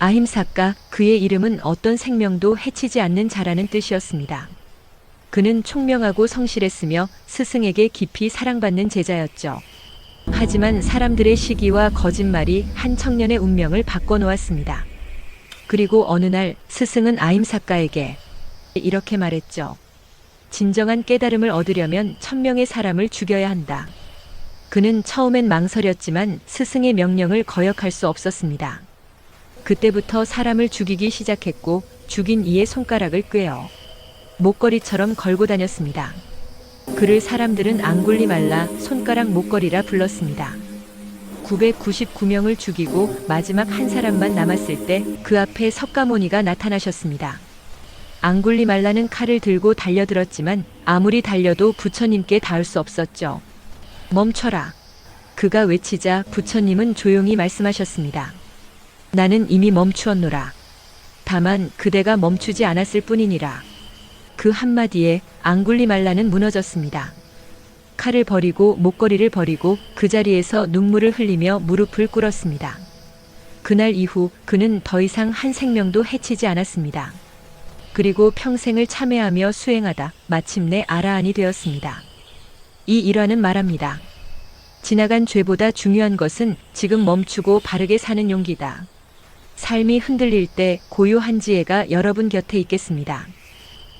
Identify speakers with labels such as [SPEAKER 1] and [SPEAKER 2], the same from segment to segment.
[SPEAKER 1] 아힘사까 그의 이름은 어떤 생명도 해치지 않는 자라는 뜻이었습니다. 그는 총명하고 성실했으며 스승에게 깊이 사랑받는 제자였죠. 하지만 사람들의 시기와 거짓말이 한 청년의 운명을 바꿔놓았습니다. 그리고 어느 날 스승은 아임사까에게 이렇게 말했죠. 진정한 깨달음을 얻으려면 천명의 사람을 죽여야 한다. 그는 처음엔 망설였지만 스승의 명령을 거역할 수 없었습니다. 그때부터 사람을 죽이기 시작했고 죽인 이의 손가락을 꿰어 목걸이처럼 걸고 다녔습니다. 그를 사람들은 앙굴리 말라 손가락 목걸이라 불렀습니다. 999명을 죽이고 마지막 한 사람만 남았을 때 그 앞에 석가모니가 나타나셨습니다. 앙굴리 말라는 칼을 들고 달려들었지만 아무리 달려도 부처님께 닿을 수 없었죠. 멈춰라. 그가 외치자 부처님은 조용히 말씀하셨습니다. 나는 이미 멈추었노라. 다만 그대가 멈추지 않았을 뿐이니라. 그 한마디에 앙굴리 말라는 무너졌습니다. 칼을 버리고 목걸이를 버리고 그 자리에서 눈물을 흘리며 무릎을 꿇었습니다. 그날 이후 그는 더 이상 한 생명도 해치지 않았습니다. 그리고 평생을 참회하며 수행하다 마침내 아라한이 되었습니다. 이 일화는 말합니다. 지나간 죄보다 중요한 것은 지금 멈추고 바르게 사는 용기다. 삶이 흔들릴 때 고요한 지혜가 여러분 곁에 있겠습니다.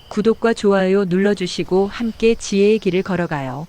[SPEAKER 1] 구독과 좋아요 눌러주시고 함께 지혜의 길을 걸어가요.